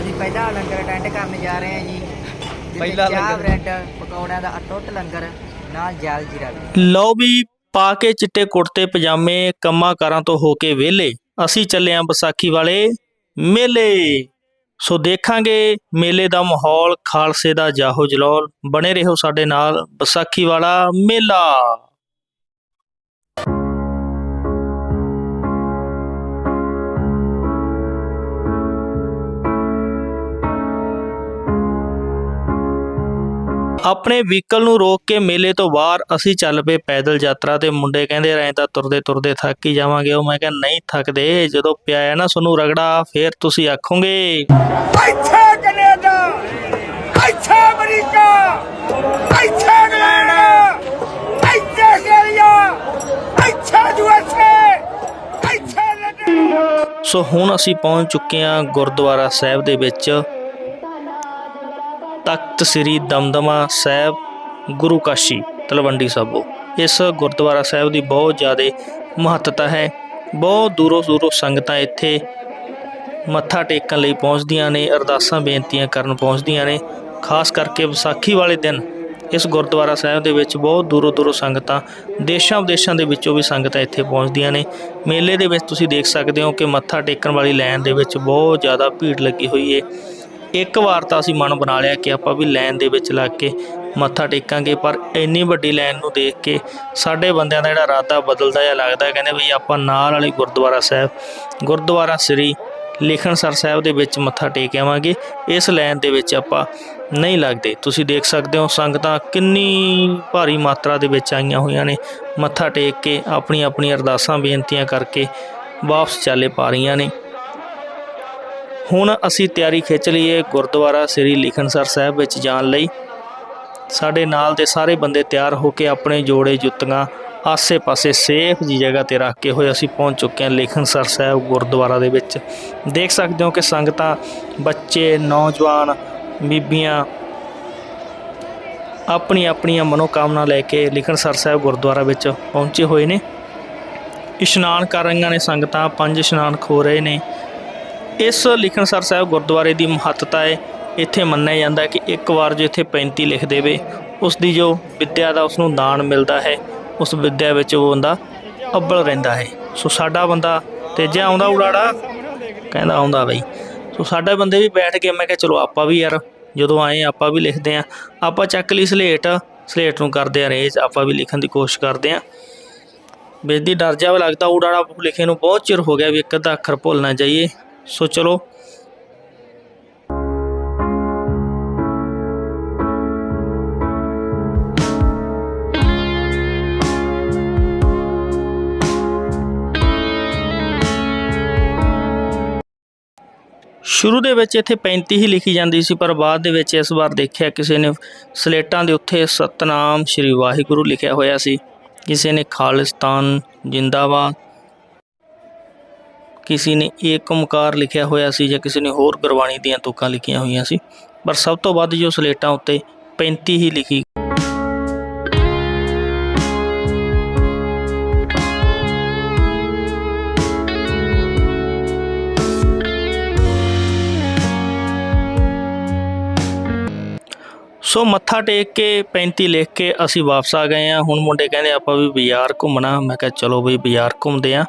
ਅਸੀਂ ਪਹਿਲਾ ਲੰਗਰ ਅਟੈਂਡ ਕਰਨ ਜਾ ਰਹੇ ਹਾਂ ਜੀ। ਪਹਿਲਾ ਲੰਗਰ। ਬ੍ਰੈਡ ਪਕੌੜਿਆਂ ਦਾ ਅਟੁੱਟ ਲੰਗਰ ਨਾਲ ਜਲ ਜੀਰਾ ਲਓ ਵੀ ਪਾ ਕੇ ਚਿੱਟੇ ਕੁੜਤੇ ਪਜਾਮੇ ਕੰਮਾਂ ਕਾਰਾਂ ਤੋਂ ਹੋ ਕੇ ਵਿਹਲੇ। ਅਸੀਂ ਚੱਲੇ ਆਂ ਵਿਸਾਖੀ ਵਾਲੇ ਮੇਲੇ। ਸੋ ਦੇਖਾਂਗੇ ਮੇਲੇ ਦਾ ਮਾਹੌਲ ਖਾਲਸੇ ਦਾ ਜਾਹੋ ਜਲਾਲ ਬਣੇ ਰਹੋ ਸਾਡੇ ਨਾਲ ਵਿਸਾਖੀ ਵਾਲਾ ਮੇਲਾ। ਆਪਣੇ ਵਹੀਕਲ ਨੂੰ ਰੋਕ ਕੇ ਮੇਲੇ ਤੋਂ ਬਾਹਰ ਅਸੀਂ ਚੱਲ ਪਏ ਪੈਦਲ ਯਾਤਰਾ ਤੇ ਮੁੰਡੇ ਕਹਿੰਦੇ ਰਹੇ ਤਾਂ ਤੁਰਦੇ ਤੁਰਦੇ ਥੱਕ ਹੀ ਜਾਵਾਂਗੇ। ਉਹ ਮੈਂ ਕਿਹਾ ਨਹੀਂ ਥੱਕਦੇ ਜਦੋਂ ਪਿਆਇਆ ਨਾ ਤੁਹਾਨੂੰ ਰਗੜਾ ਫੇਰ ਤੁਸੀਂ ਆਖੋਗੇ। ਇੱਥੇ ਕੈਨੇਡਾ ਇੱਥੇ ਅਮਰੀਕਾ ਇੱਥੇ ਇੰਗਲੈਂਡ ਇੱਥੇ ਆਸਟ੍ਰੇਲੀਆ ਇੱਥੇ ਯੂਐਸਏ ਇੱਥੇ ਸੋ ਹੁਣ ਅਸੀਂ ਪਹੁੰਚ ਚੁੱਕੇ ਹਾਂ ਗੁਰਦੁਆਰਾ ਸਾਹਿਬ ਦੇ ਵਿੱਚ। ਤਖਤ ਸ੍ਰੀ ਦਮਦਮਾ ਸਾਹਿਬ, ਗੁਰੂ ਕਾਸ਼ੀ, ਤਲਵੰਡੀ ਸਾਬੋ। ਇਸ ਗੁਰਦੁਆਰਾ ਸਾਹਿਬ ਦੀ ਬਹੁਤ ਜ਼ਿਆਦਾ ਮਹੱਤਤਾ ਹੈ। ਬਹੁਤ ਦੂਰੋਂ ਦੂਰੋਂ ਸੰਗਤਾਂ ਇੱਥੇ ਮੱਥਾ ਟੇਕਣ ਲਈ ਪਹੁੰਚਦੀਆਂ ਨੇ, ਅਰਦਾਸਾਂ ਬੇਨਤੀਆਂ ਕਰਨ ਪਹੁੰਚਦੀਆਂ ਨੇ। ਖਾਸ ਕਰਕੇ ਵਿਸਾਖੀ ਵਾਲੇ ਦਿਨ ਇਸ ਗੁਰਦੁਆਰਾ ਸਾਹਿਬ ਦੇ ਵਿੱਚ ਬਹੁਤ ਦੂਰੋਂ ਦੂਰੋਂ ਸੰਗਤਾਂ, ਦੇਸ਼ਾਂ ਵਿਦੇਸ਼ਾਂ ਦੇ ਵਿੱਚੋਂ ਵੀ ਸੰਗਤਾਂ ਇੱਥੇ ਪਹੁੰਚਦੀਆਂ ਨੇ। ਮੇਲੇ ਦੇ ਵਿੱਚ ਤੁਸੀਂ ਦੇਖ ਸਕਦੇ ਹੋ ਕਿ ਮੱਥਾ ਟੇਕਣ ਵਾਲੀ ਲਾਈਨ ਦੇ ਵਿੱਚ ਬਹੁਤ ਜ਼ਿਆਦਾ ਭੀੜ ਲੱਗੀ ਹੋਈ ਹੈ ਇੱਕ ਵਾਰ ਤਾਂ ਅਸੀਂ ਮਨ ਬਣਾ ਲਿਆ ਕਿ ਆਪਾਂ ਵੀ ਲਾਈਨ ਦੇ ਵਿੱਚ ਲੱਗ ਕੇ ਮੱਥਾ ਟੇਕਾਂਗੇ, ਪਰ ਇੰਨੀ ਵੱਡੀ ਲਾਈਨ ਨੂੰ ਦੇਖ ਕੇ ਸਾਡੇ ਬੰਦਿਆਂ ਦਾ ਜਿਹੜਾ ਇਰਾਦਾ ਬਦਲਦਾ ਜਾਂ ਲੱਗਦਾ, ਕਹਿੰਦੇ ਵੀ ਆਪਾਂ ਨਾਲ ਵਾਲੇ ਗੁਰਦੁਆਰਾ ਸਾਹਿਬ, ਗੁਰਦੁਆਰਾ ਸ੍ਰੀ ਲੇਖਣਸਰ ਸਾਹਿਬ ਦੇ ਵਿੱਚ ਮੱਥਾ ਟੇਕ ਆਵਾਂਗੇ। ਇਸ ਲਾਈਨ ਦੇ ਵਿੱਚ ਆਪਾਂ ਨਹੀਂ ਲੱਗਦੇ। ਤੁਸੀਂ ਦੇਖ ਸਕਦੇ ਹੋ ਸੰਗਤਾਂ ਕਿੰਨੀ ਭਾਰੀ ਮਾਤਰਾ ਦੇ ਵਿੱਚ ਆਈਆਂ ਹੋਈਆਂ ਨੇ। ਮੱਥਾ ਟੇਕ ਕੇ ਆਪਣੀ ਆਪਣੀ ਅਰਦਾਸਾਂ, ਬੇਨਤੀਆਂ ਕਰਕੇ ਵਾਪਸ ਚਾਲੇ ਪਾ ਰਹੀਆਂ ਨੇ। ਹੁਣ ਅਸੀਂ ਤਿਆਰੀ ਖਿੱਚ ਲਈਏ ਗੁਰਦੁਆਰਾ ਸ੍ਰੀ ਲਿਖਣਸਰ ਸਾਹਿਬ ਵਿੱਚ ਜਾਣ ਲਈ। ਸਾਡੇ ਨਾਲ ਦੇ ਸਾਰੇ ਬੰਦੇ ਤਿਆਰ ਹੋ ਕੇ ਆਪਣੇ ਜੋੜੇ ਜੁੱਤੀਆਂ, ਆਸੇ-ਪਾਸੇ ਸੇਫ ਜੀ ਜਗ੍ਹਾ ਤੇ ਰੱਖ ਕੇ ਹੋਏ ਅਸੀਂ ਪਹੁੰਚ ਚੁੱਕੇ ਹਾਂ ਲਿਖਣਸਰ ਸਾਹਿਬ ਗੁਰਦੁਆਰਾ ਦੇ ਵਿੱਚ। ਦੇਖ ਸਕਦੇ ਹੋ ਕਿ ਸੰਗਤਾਂ, ਬੱਚੇ, ਨੌਜਵਾਨ, ਬੀਬੀਆਂ ਆਪਣੀ ਆਪਣੀਆਂ ਮਨੋਕਾਮਨਾ ਲੈ ਕੇ ਲਿਖਣਸਰ ਸਾਹਿਬ ਗੁਰਦੁਆਰਾ ਵਿੱਚ ਪਹੁੰਚੇ ਹੋਏ ਨੇ। ਇਸ਼ਨਾਨ ਕਰ ਰਹੀਆਂ ਨੇ ਸੰਗਤਾਂ, ਪੰਜ ਇਸ਼ਨਾਨ ਖੋ ਰਹੇ ਨੇ। ਇਸ ਲਿਖਣਸਰ ਸਾਹਿਬ ਗੁਰਦੁਆਰੇ ਦੀ ਮਹੱਤਤਾ ਹੈ। ਇੱਥੇ ਮੰਨਿਆ ਜਾਂਦਾ ਕਿ ਇੱਕ ਵਾਰ ਜੋ ਇੱਥੇ 35 ਲਿਖ ਦੇਵੇ ਉਸ ਦੀ ਜੋ ਵਿੱਦਿਆ ਦਾ ਉਸ ਨੂੰ ਦਾਨ ਮਿਲਦਾ ਹੈ, ਉਸ ਵਿੱਦਿਆ ਵਿੱਚ ਉਹ ਬੰਦਾ ਅੱਬਲ ਰਹਿੰਦਾ ਹੈ। ਸੋ ਸਾਡਾ ਬੰਦਾ ਤੇਜਾ ਆਉਂਦਾ ਉਡਾੜਾ ਕਹਿੰਦਾ ਆਉਂਦਾ ਬਈ। ਸੋ ਸਾਡੇ ਬੰਦੇ ਵੀ ਬੈਠ ਕੇ ਮੈਂ ਕਿਹਾ, ਚਲੋ ਆਪਾਂ ਵੀ ਯਾਰ ਜਦੋਂ ਆਏ ਆਪਾਂ ਵੀ ਲਿਖਦੇ ਆਂ ਆਪਾਂ ਚੱਕ ਲਈ ਸਲੇਟ ਸਲੇਟ ਨੂੰ ਕਰਦੇ ਆ ਰੇਜ, ਆਪਾਂ ਵੀ ਲਿਖਣ ਦੀ ਕੋਸ਼ਿਸ਼ ਕਰਦੇ ਆਂ ਬੇਦੀ ਡਰ ਜਾਵੇ ਲੱਗਦਾ ਉਡਾੜਾ ਲਿਖੇ ਨੂੰ ਬਹੁਤ ਚਿਰ ਹੋ ਗਿਆ ਵੀ ਇੱਕ ਅੱਧਾ ਅੱਖਰ ਭੁੱਲ ਨਾ ਜਾਈਏ। ਸੋ ਚਲੋ। ਸ਼ੁਰੂ ਦੇ ਵਿੱਚ ਇੱਥੇ 35 ਹੀ ਲਿਖੀ ਜਾਂਦੀ ਸੀ, ਪਰ ਬਾਅਦ ਦੇ ਵਿੱਚ ਇਸ ਵਾਰ ਦੇਖਿਆ ਕਿਸੇ ਨੇ ਸਲੇਟਾਂ ਦੇ ਉੱਤੇ ਸਤਨਾਮ ਸ਼੍ਰੀ ਵਾਹਿਗੁਰੂ ਲਿਖਿਆ ਹੋਇਆ ਸੀ। ਕਿਸੇ ਨੇ ਖਾਲਿਸਤਾਨ, ਜਿੰਦਾਬਾਦ ਕਿਸੇ ਨੇ ਏਕ ਓਮਕਾਰ ਲਿਖਿਆ ਹੋਇਆ ਸੀ ਜਾਂ ਕਿਸੇ ਨੇ ਹੋਰ ਗੁਰਬਾਣੀ ਦੀਆਂ ਤੁਕਾਂ ਲਿਖੀਆਂ ਹੋਈਆਂ ਸੀ, ਪਰ ਸਭ ਤੋਂ ਵੱਧ ਜੋ ਸਲੇਟਾਂ ਉੱਤੇ 35 ਹੀ ਲਿਖੀ ਸੋ ਮੱਥਾ ਟੇਕ ਕੇ 35 ਲਿਖ ਕੇ ਅਸੀਂ ਵਾਪਸ ਆ ਗਏ ਆ ਹੁਣ ਮੁੰਡੇ ਕਹਿੰਦੇ ਆਪਾਂ ਵੀ ਬਾਜ਼ਾਰ ਘੁੰਮਣਾ। ਮੈਂ ਕਿਹਾ ਚਲੋ ਬਈ ਬਾਜ਼ਾਰ ਘੁੰਮਦੇ ਆ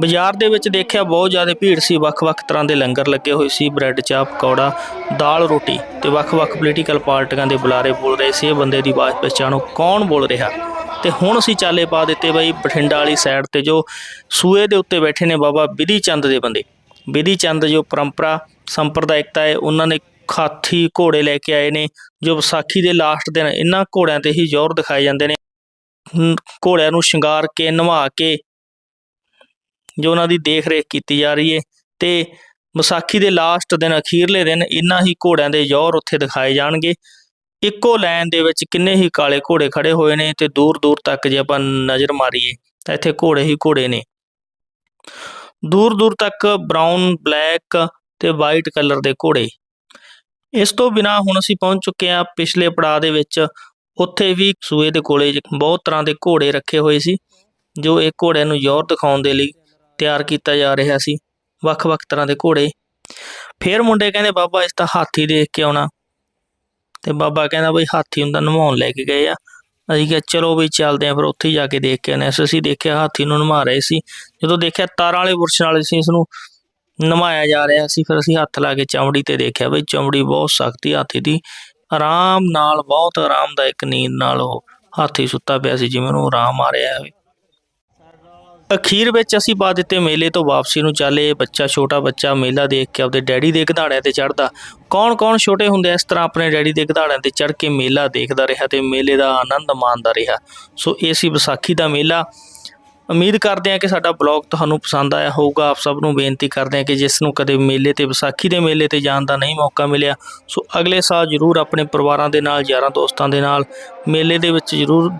ਬਾਜ਼ਾਰ ਦੇ ਵਿੱਚ ਦੇਖਿਆ ਬਹੁਤ ਜ਼ਿਆਦਾ ਭੀੜ ਸੀ। ਵੱਖ-ਵੱਖ ਤਰ੍ਹਾਂ ਦੇ ਲੰਗਰ ਲੱਗੇ ਹੋਏ ਸੀ। ਬ੍ਰੈਡ, ਚਾਹ, ਪਕੌੜਾ, ਦਾਲ, ਰੋਟੀ ਤੇ ਵੱਖ-ਵੱਖ ਪੋਲੀਟੀਕਲ ਪਾਰਟੀਆਂ ਦੇ ਬੁਲਾਰੇ ਬੋਲ ਰਹੇ ਸੀ। ਇਹ ਬੰਦੇ ਦੀ ਆਵਾਜ਼ ਪਛਾਣੋ ਕੌਣ ਬੋਲ ਰਿਹਾ? ਤੇ ਹੁਣ ਅਸੀਂ ਚਾਲੇ ਪਾ ਦਿੱਤੇ ਬਈ ਬਠਿੰਡਾ ਵਾਲੀ ਸਾਈਡ ਤੇ ਜੋ ਸੂਏ ਦੇ ਉੱਤੇ ਬੈਠੇ ਨੇ ਬਾਬਾ ਵਿਧੀ ਚੰਦ ਦੇ ਬੰਦੇ। ਵਿਧੀ ਚੰਦ ਜੋ ਪਰੰਪਰਾ, ਸੰਪਰਦਾਇਕਤਾ ਹੈ, ਉਹਨਾਂ ਨੇ ਖਾਥੀ ਘੋੜੇ ਲੈ ਕੇ ਆਏ ਨੇ, ਜੋ ਵਿਸਾਖੀ ਦੇ ਲਾਸਟ ਦਿਨ ਇਹਨਾਂ ਘੋੜਿਆਂ ਤੇ ਹੀ ਜ਼ੋਰ ਦਿਖਾਏ ਜਾਂਦੇ ਨੇ। ਘੋੜਿਆਂ ਨੂੰ ਸ਼ਿੰਗਾਰ ਕੇ, ਨਵਾ ਕੇ, ਜੋ ਉਹਨਾਂ ਦੀ ਦੇਖ ਰੇਖ ਕੀਤੀ ਜਾ ਰਹੀ ਹੈ ਤੇ ਵਿਸਾਖੀ ਦੇ ਲਾਸਟ ਦਿਨ, ਅਖੀਰਲੇ ਦਿਨ ਇਹਨਾਂ ਹੀ ਘੋੜਿਆਂ ਦੇ ਜ਼ੋਰ ਉੱਥੇ ਦਿਖਾਏ ਜਾਣਗੇ। ਇੱਕੋ ਲਾਈਨ ਦੇ ਵਿੱਚ ਕਿੰਨੇ ਹੀ ਕਾਲੇ ਘੋੜੇ ਖੜੇ ਹੋਏ ਨੇ ਤੇ ਦੂਰ ਦੂਰ ਤੱਕ ਜੇ ਆਪਾਂ ਨਜ਼ਰ ਮਾਰੀਏ, ਤਾਂ ਇੱਥੇ ਘੋੜੇ ਹੀ ਘੋੜੇ ਨੇ। ਦੂਰ ਦੂਰ ਤੱਕ ਬਰਾਊਨ ਬਲੈਕ ਤੇ ਵਾਈਟ ਕਲਰ ਦੇ ਘੋੜੇ। ਇਸ ਤੋਂ ਬਿਨਾ ਹੁਣ ਅਸੀਂ ਪਹੁੰਚ ਚੁੱਕੇ ਹਾਂ ਪਿਛਲੇ ਪੜਾਅ ਦੇ ਵਿੱਚ। ਉੱਥੇ ਵੀ ਸੂਏ ਦੇ ਕੋਲੇ ਬਹੁਤ ਤਰ੍ਹਾਂ ਦੇ ਘੋੜੇ ਰੱਖੇ ਹੋਏ ਸੀ, ਜੋ ਇਹ ਘੋੜਿਆਂ ਨੂੰ ਜ਼ੋਰ ਦਿਖਾਉਣ ਦੇ ਲਈ ਤਿਆਰ ਕੀਤਾ ਜਾ ਰਿਹਾ ਸੀ। ਵੱਖ-ਵੱਖ ਤਰ੍ਹਾਂ ਦੇ ਘੋੜੇ। ਫੇਰ ਮੁੰਡੇ ਕਹਿੰਦੇ, ਬਾਬਾ, ਇਸ ਤਾਂ ਹਾਥੀ ਦੇਖ ਕੇ ਆਉਣਾ। ਤੇ ਬਾਬਾ ਕਹਿੰਦਾ, ਬਈ, ਹਾਥੀ ਹੁੰਦਾ, ਨਮਾਉਣ ਲੈ ਕੇ ਗਏ ਆ। ਅਸੀਂ ਕਿਹਾ, ਚਲੋ ਬਈ, ਚੱਲਦੇ ਆ ਫਿਰ ਉੱਥੇ ਹੀ ਜਾ ਕੇ ਦੇਖ ਕੇ ਆਉਂਦੇ ਹਾਂ। ਅਸੀਂ ਦੇਖਿਆ ਹਾਥੀ ਨੂੰ ਨਮਾ ਰਹੇ ਸੀ। ਜਦੋਂ ਦੇਖਿਆ, ਤਾਰਾਂ ਵਾਲੇ ਬੁਰਸ਼ ਨਾਲ ਅਸੀਂ ਇਸ ਨੂੰ ਨਮਾਇਆ ਜਾ ਰਿਹਾ ਸੀ, ਫਿਰ ਅਸੀਂ ਹੱਥ ਲਾ ਕੇ ਚਮੜੀ ਤੇ ਦੇਖਿਆ ਬਈ ਚਮੜੀ ਬਹੁਤ ਸਖਤੀ ਹਾਥੀ ਦੀ। ਆਰਾਮ ਨਾਲ, ਬਹੁਤ ਆਰਾਮਦਾਇਕ ਨੀਂਦ ਨਾਲ ਉਹ ਹਾਥੀ ਸੁੱਤਾ ਪਿਆ ਸੀ, ਜਿਵੇਂ ਉਹਨੂੰ ਆਰਾਮ ਆ ਰਿਹਾ ਹੋਵੇ। ਅਖੀਰ ਵਿੱਚ ਅਸੀਂ ਪਾ ਦਿੱਤੇ ਮੇਲੇ ਤੋਂ ਵਾਪਸੀ ਨੂੰ, ਚੱਲੇ ਬੱਚਾ, ਛੋਟਾ ਬੱਚਾ ਮੇਲਾ ਦੇਖ ਕੇ ਆਪਦੇ ਡੈਡੀ ਦੇ ਗਧਾੜਿਆਂ ਤੇ ਚੜਦਾ ਕੌਣ ਕੌਣ ਛੋਟੇ ਹੁੰਦੇ ਇਸ ਤਰ੍ਹਾਂ ਆਪਣੇ ਡੈਡੀ ਦੇ ਗਧਾੜਿਆਂ ਤੇ ਚੜ ਕੇ ਮੇਲਾ ਦੇਖਦਾ ਰਿਹਾ ਤੇ ਮੇਲੇ ਦਾ ਆਨੰਦ ਮਾਣਦਾ ਰਿਹਾ। ਸੋ ਇਹ ਸੀ ਵਿਸਾਖੀ ਦਾ ਮੇਲਾ। ਉਮੀਦ ਕਰਦੇ ਹਾਂ ਕਿ ਸਾਡਾ ਬਲੌਗ ਤੁਹਾਨੂੰ ਪਸੰਦ ਆਇਆ ਹੋਊਗਾ। ਆਪ ਸਭ ਨੂੰ ਬੇਨਤੀ ਕਰਦੇ ਹਾਂ ਕਿ ਜਿਸ ਨੂੰ ਕਦੇ ਮੇਲੇ ਤੇ, ਵਿਸਾਖੀ ਦੇ ਮੇਲੇ ਤੇ ਜਾਣ ਦਾ ਨਹੀਂ ਮੌਕਾ ਮਿਲਿਆ, ਸੋ ਅਗਲੇ ਸਾਲ ਜ਼ਰੂਰ ਆਪਣੇ ਪਰਿਵਾਰਾਂ ਦੇ ਨਾਲ, ਯਾਰਾਂ ਦੋਸਤਾਂ ਦੇ ਨਾਲ ਮੇਲੇ ਦੇ ਵਿੱਚ ਜ਼ਰੂਰ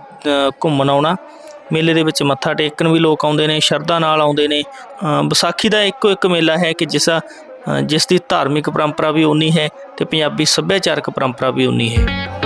ਘੁੰਮਣ ਆਉਣਾ। ਮੇਲੇ ਦੇ ਵਿੱਚ ਮੱਥਾ ਟੇਕਣ ਵੀ ਲੋਕ ਆਉਂਦੇ ਨੇ, ਸ਼ਰਧਾ ਨਾਲ ਆਉਂਦੇ ਨੇ। ਵਿਸਾਖੀ ਦਾ ਇੱਕੋ ਇੱਕ ਮੇਲਾ ਹੈ ਕਿ ਜਿਸ ਜਿਸ ਦੀ ਧਾਰਮਿਕ ਪਰੰਪਰਾ ਵੀ ਉਨੀ ਹੈ ਤੇ ਪੰਜਾਬੀ ਸੱਭਿਆਚਾਰਕ ਪਰੰਪਰਾ ਵੀ ਉਨੀ ਹੈ।